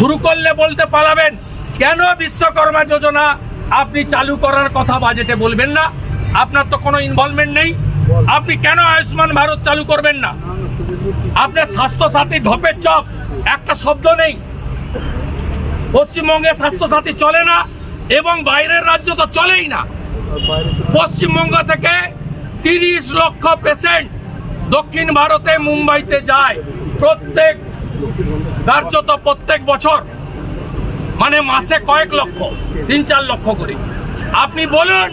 শুরু করলে বলতে পালাবেন, কেন বিশ্বকর্মা যোজনা আপনি চালু করার কথা বাজেটে বলবেন না? আপনার তো কোনো ইনভলভমেন্ট নেই। আপনি কেন আয়ুষ্মান ভারত চালু করবেন না? আপনার স্বাস্থ্যসাথী ঢপের চপ, একটা শব্দ নেই। পশ্চিমবঙ্গে স্বাস্থ্যসাথী চলে না, এবং বাইরের রাজ্য তো চলেই না। পশ্চিমবঙ্গ থেকে তিরিশ লক্ষ পেশেন্ট দক্ষিণ ভারতে মুম্বাইতে যায়। প্রত্যেক কার্যত প্রত্যেক বছর মানে মাসে কয়েক লক্ষ, তিন চার লক্ষ করে। আপনি বলুন,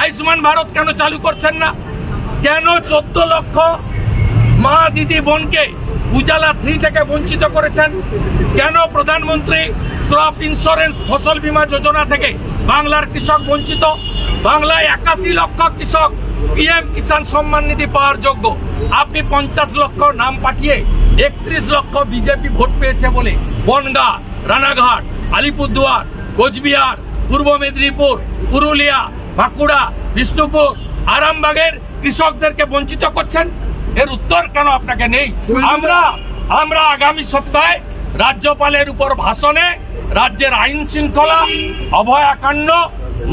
আয়ুষ্মান ভারত কেন চালু করছেন না? কেন চোদ্দ লক্ষ মা দিদি বোনকে উজালা থ্রি থেকে বঞ্চিত করেছেন? কেন প্রধানমন্ত্রী ক্রপ ইন্স্যুরেন্স ফসল বীমা যোজনা থেকে বাংলার কৃষক বঞ্চিত? বাংলায় একাশি লক্ষ কৃষক পিএম কিষাণ সম্মান নিধি পাওয়ার যোগ্য। আপনি পঞ্চাশ লক্ষ নাম পাঠিয়ে একত্রিশ লক্ষ বিজেপি ভোট পেয়েছে বলে বনগা, রানাঘাট, আলিপুরদুয়ার, কোচবিহার, পূর্ব মেদিনীপুর, পুরুলিয়া, বাঁকুড়া, বিষ্ণুপুর, আরামবাগের কৃষকদেরকে বঞ্চিত করছেন। এর উত্তর কেন আপনাকে নেই? আমরা আমরা আগামী সপ্তাহে রাজ্যপালের উপর ভাষণে রাজ্যের আইন শৃঙ্খলা, অভয়াকাণ্ড,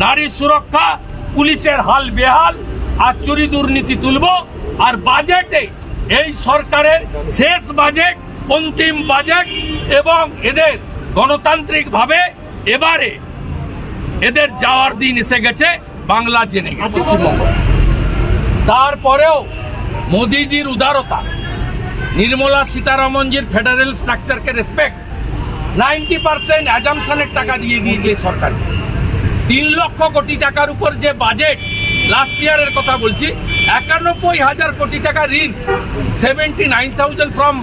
নারী সুরক্ষা পুলিশের হাল বেহাল আর চুরি দুর্নীতি তুলব আর বাজেটে এই সরকারের শেষ বাজেট অন্তিম বাজেট এবং এদের গণতান্ত্রিকভাবে এবারে এদের যাওয়ার দিন এসে গেছে বাংলা জেনে পশ্চিমবঙ্গ তারপরেও মোদিজির উদারতা নির্মলা সীতারামনজির ফেডারেল স্ট্রাকচারকে রেসপেক্ট নাইনটি পার্সেন্ট অ্যাজামশনের টাকা দিয়ে দিয়েছে সরকার। তিন লক্ষ কোটি টাকার উপর যে বাজেট লাস্ট ইয়ারের কথা বলছি, একানব্বই হাজার কোটি টাকা ঋণ seventy nine thousand from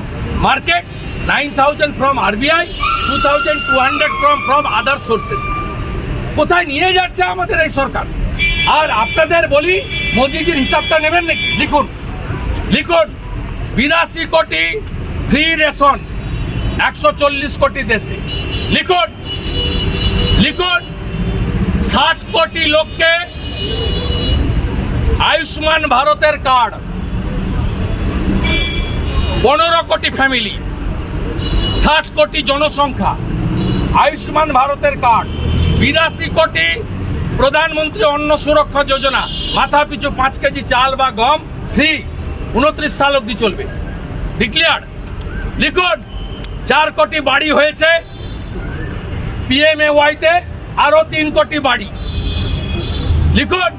market nine thousand from RBI two thousand two hundred from from other sources কোথায় নিয়ে যাচ্ছে আমাদের এই সরকার? আর আপনাদের বলি, মোদিজির হিসাবটা নেবেন নাকি? লিখুন। লিখুন, বিরাশি কোটি ফ্রি রেশন একশো চল্লিশ কোটি দেশে। লিখুন লিখুন। ষাট কোটি লোককে আয়ুষ্মান ভারতের কার্ড, পনেরো কোটি ফ্যামিলি, ষাট কোটি জনসংখ্যা, আয়ুষ্মান ভারতের কার্ড, বিরাশি কোটি প্রধানমন্ত্রী অন্ন সুরক্ষা যোজনা, মাথা পিছু পাঁচ কেজি চাল বা গম ফ্রি উনত্রিশ সাল অব্দি চলবে। ডিক্লিয়ার লিখুন, চার কোটি বাড়ি হয়েছে পিএমএওয়াইতে আরও তিন কোটি বাড়ি। লিখুন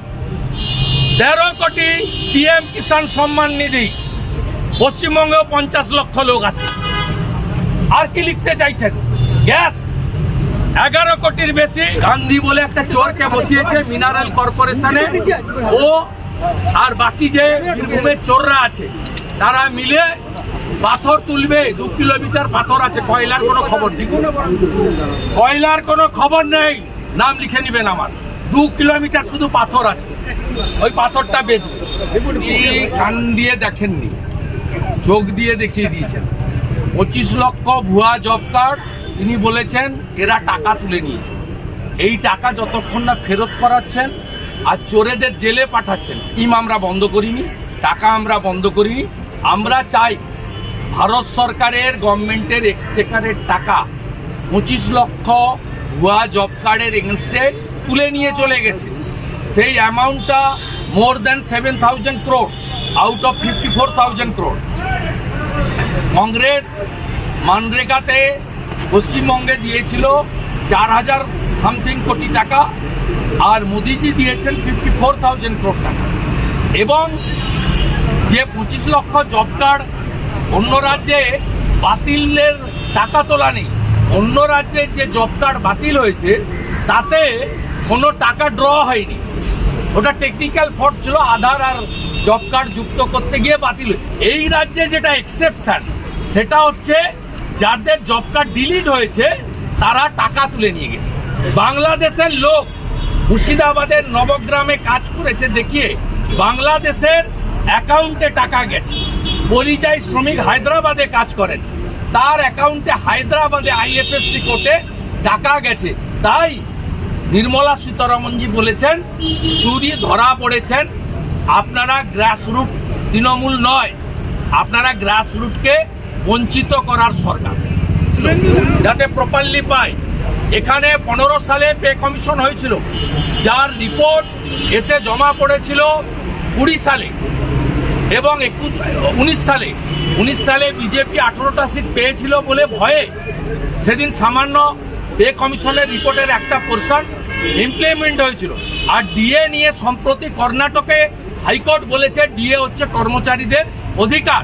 তেরো কোটি পিএম কিষাণ সম্মান নিধি। পশ্চিমবঙ্গেও পঞ্চাশ লক্ষ লোক আছে। আর কি লিখতে চাইছেন? গ্যাস। এগারো কোটির বেশি গান্ধী বলে একটা চোরকে বসিয়েছে মিনারেল কর্পোরেশনে। ও আর বাকি যে চোররা আছে, তারা মিলে পাথর তুলবে, দু কিলোমিটার পাথর আছে, কয়লার কোনো খবর নেই। কয়লার কোনো খবর নেই, নাম লিখে নেবেন আমার। দু কিলোমিটার শুধু পাথর আছে, ওই পাথরটা বেচবে কান দিয়ে দেখেননি, চোখ দিয়ে দেখিয়ে দিয়েছেন। পঁচিশ লক্ষ ভুয়া জব কার্ড তিনি বলেছেন, এরা টাকা তুলে নিয়েছে। এই টাকা যতক্ষণ না ফেরত করাচ্ছেন, আর চোরেদের জেলে পাঠাচ্ছেন স্কিম আমরা বন্ধ করিনি, টাকা আমরা বন্ধ করিনি, আমরা চাই ভারত সরকারের গভর্নমেন্টের এক্সচেকারের টাকা পঁচিশ লক্ষ ভুয়া জব কার্ডের এগেনস্টে তুলে নিয়ে চলে গেছে। সেই অ্যামাউন্টটা more than seven thousand crore out of fifty four thousand crore Congress মানরেগাতে পশ্চিমবঙ্গে দিয়েছিল চার হাজার সামথিং কোটি টাকা, আর মোদিজি দিয়েছেন ফিফটি ফোর থাউজেন্ড ক্রোড টাকা। এবং যে পঁচিশ লক্ষ জব কার্ড অন্য রাজ্যে বাতিলের টাকা তোলা নেই অন্য রাজ্যে যে জব কার্ড বাতিল হয়েছে, তাতে কোনো টাকা ড্র হয়নি। ওটা টেকনিক্যাল ফল্ট ছিল, আধার আর জব কার্ড যুক্ত করতে গিয়ে বাতিল। এই রাজ্যে যেটা এক্সেপশন সেটা হচ্ছে যাদের জব কার্ড ডিলিট হয়েছে, তারা টাকা তুলে নিয়ে গেছে। বাংলাদেশের লোক মুর্শিদাবাদের নবগ্রামে কাজ করেছে দেখিয়ে বাংলাদেশের অ্যাকাউন্টে টাকা গেছে। পরিযায়ী শ্রমিক হায়দ্রাবাদে কাজ করেন। তার অ্যাকাউন্টে হায়দ্রাবাদে আইএফএসসি কোর্টে টাকা গেছে। তাই নির্মলা সীতারামনজি বলেছেন, চুরি ধরা পড়েছেন। আপনারা গ্রাসরুট তৃণমূল নয়, আপনারা গ্রাসরুটকে বঞ্চিত করার সরকার। যাতে প্রপারলি পায়। এখানে পনেরো সালে পে কমিশন হয়েছিল। যার রিপোর্ট এসে জমা পড়েছিল কুড়ি সালে। এবং একুশ, উনিশ সালে উনিশ সালে বিজেপি আঠেরোটা সিট পেয়েছিল বলে ভয়ে সেদিন সামান্য পে কমিশনের রিপোর্টের একটা পোর্শন ইমপ্লিমেন্ট হয়েছিল। আর ডিএ নিয়ে সম্প্রতি কর্ণাটকে হাইকোর্ট বলেছে, ডিএ হচ্ছে কর্মচারীদের অধিকার।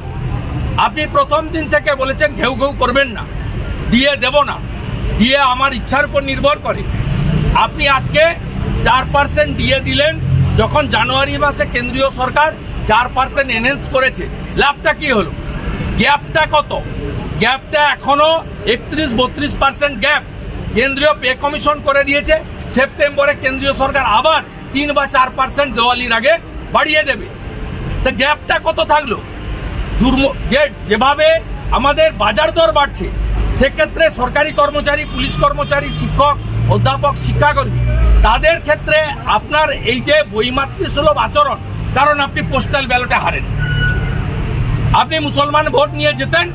আপনি প্রথম দিন থেকে বলেছেন, ঘেউ ঘেউ করবেন না। ডিএ দেব না। ডিএ আমার ইচ্ছার উপর নির্ভর করে। আপনি আজকে চার পার্সেন্ট দিয়ে দিলেন, যখন জানুয়ারি মাসে কেন্দ্রীয় সরকার চার পার্সেন্ট এনহেন্স করেছে। লাভটা কি হলো? গ্যাপটা কত? গ্যাপটা এখনও একত্রিশ বত্রিশ পার্সেন্ট গ্যাপ। কেন্দ্রীয় পে কমিশন করে দিয়েছে। সেপ্টেম্বরে কেন্দ্রীয় সরকার আবার তিন বা চার পার্সেন্ট দেওয়ালির আগে বাড়িয়ে দেবে। তা গ্যাপটা কত থাকল? দুর্ম, যে, যেভাবে আমাদের বাজার দর বাড়ছে, সেক্ষেত্রে সরকারি কর্মচারী, পুলিশ কর্মচারী, শিক্ষক, অধ্যাপক, শিক্ষাকর্মী, তাদের ক্ষেত্রে আপনার এই যে বৈমাতৃসুলভ আচরণ কারণ আপনি পোস্টাল ব্যালটে হারেন। আপনি মুসলমান ভোট নিয়ে যেতেন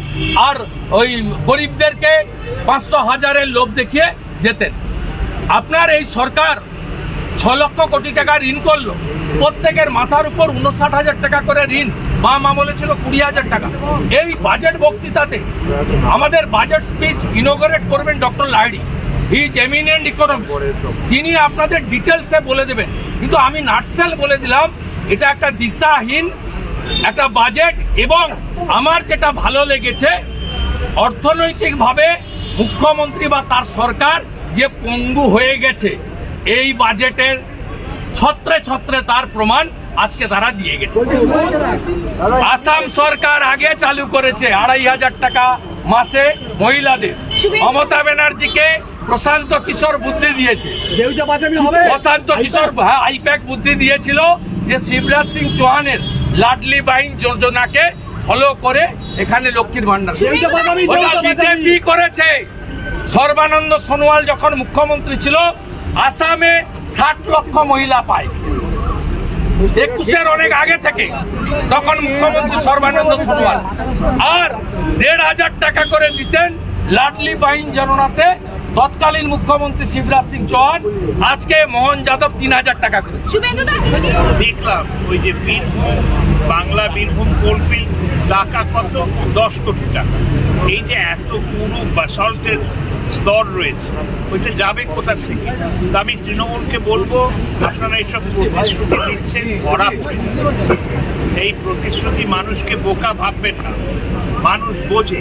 আর ওই গরিবদেরকে পাঁচশো হাজারের লোভ দেখিয়ে যেতেন। আপনার এই সরকার ছ লক্ষ কোটি টাকা ঋণ করল। প্রত্যেকের মাথার উপর উনষাট হাজার টাকা করে ঋণ বাম আমলে ছিল কুড়ি হাজার টাকা। এই বাজেট বক্তৃতাতে আমাদের বাজেট স্পিচ ইনোগ্রেট করবেন ডক্টর লাইডি ইজ এমিনেন্ট ইকোনমিক্স তিনি আপনাদের ডিটেলসে বলে দেবেন। কিন্তু আমি নার্সেল বলে দিলাম এটা একটা দিশাহীন একটা বাজেট এবং আমার যেটা ভালো লেগেছে অর্থনৈতিকভাবে মুখ্যমন্ত্রী বা তার সরকার যে পঙ্গু হয়ে গেছে এই বাজেটের ছত্রে ছত্রে তার প্রমাণ আজকে তারা দিয়ে গেছে। আসাম সরকার আগে চালু করেছে আড়াই হাজার টাকা মাসে মহিলাদের। মমতা ব্যানার্জিকে প্রশান্ত কিশোর বুদ্ধি দিয়েছে। প্রশান্ত কিশোর হ্যাঁ, আইপ্যাক বুদ্ধি দিয়েছিল। যে শিবরাজ সিং চৌহানের লাডলি বাইন যোজনাকে ফলো করে এখানে লক্ষ্মীর ভান্ডার বিজেপি করেছে। সর্বানন্দ সোনোয়াল যখন মুখ্যমন্ত্রী ছিল আসামে ষাট লক্ষ মহিলা পায়। একুশের অনেক আগে থেকে তখন মুখ্যমন্ত্রী সর্বানন্দ সোনোয়াল। আর দেড় হাজার টাকা করে দিতেন লাডলি বাইন জননাতে তৎকালীন মুখ্যমন্ত্রী শিবরাজ সিং চৌহান আজকে মোহন যাদব তিন হাজার টাকা করে। দেখলাম ওই যে বীরভূম বাংলা বীরভূম কোলফিল্ড টাকা কত? দশ কোটি টাকা। এই যে এত পুরো বাসল্টের স্তর রয়েছে ওইটা যাবে কোথা থেকে? তা আমি তৃণমূলকে বলব আপনারা এইসব প্রতিশ্রুতি দিচ্ছেন ভরা পড়ে। এই প্রতিশ্রুতি মানুষকে বোকা ভাববেন না। মানুষ বোঝে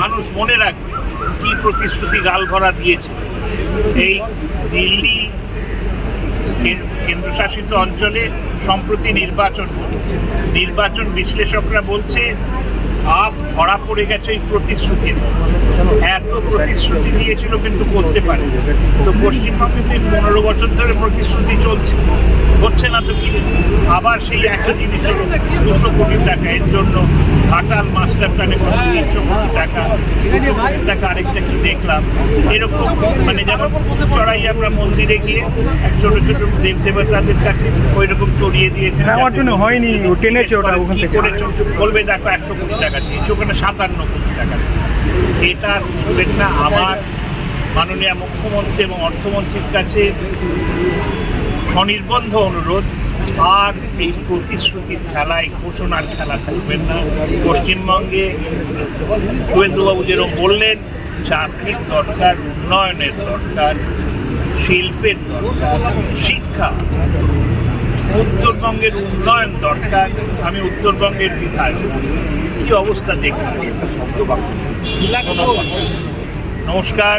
মানুষ মনে রাখবে। কি প্রতিশ্রুতি গাল ভরা দিয়েছে। এই দিল্লি কেন্দ্রশাসিত অঞ্চলে সম্প্রতি নির্বাচন নির্বাচন বিশ্লেষকরা বলছে, আপ ধরা পড়ে গেছে এই প্রতিশ্রুতির। এত প্রতিশ্রুতি দিয়েছিল কিন্তু করতে পারে তো পশ্চিমবঙ্গে তো পনেরো বছর ধরে প্রতিশ্রুতি চলছে। হচ্ছে না তো কিছু। আবার সেই একটা জিনিস হলো দুশো কোটি টাকা। এর জন্য ঘাটাল মাস্টার প্ল্যানে তিনশো কোটি টাকা। দুশো কোটি টাকা আরেকটা কি দেখলাম? এরকম মানে যেমন চড়াই আমরা মন্দিরে গিয়ে ছোট ছোট দেব দেবতাদের কাছে ওই রকম চড়িয়ে দিয়েছে। আমার জন্য হয়নি, টেনেছে ওটা ওখান থেকে। বলবে দেখো একশো কোটি টাকা দিয়েছে। ওখানে সাতান্ন কোটি টাকা দিয়েছে। এটা না আমার মাননীয় মুখ্যমন্ত্রী এবং অর্থমন্ত্রীর কাছে স্বনির্বন্ধ অনুরোধ আর এই প্রতিশ্রুতির খেলায় ঘোষণার খেলা করবেন না। পশ্চিমবঙ্গে শুভেন্দুবাবু যেরকম বললেন চাকরির দরকার উন্নয়নের দরকার শিল্পের দরকার শিক্ষা। উত্তরবঙ্গের উন্নয়ন দরকার আমি উত্তরবঙ্গের বিধায়ক। কি অবস্থা দেখলাম নমস্কার।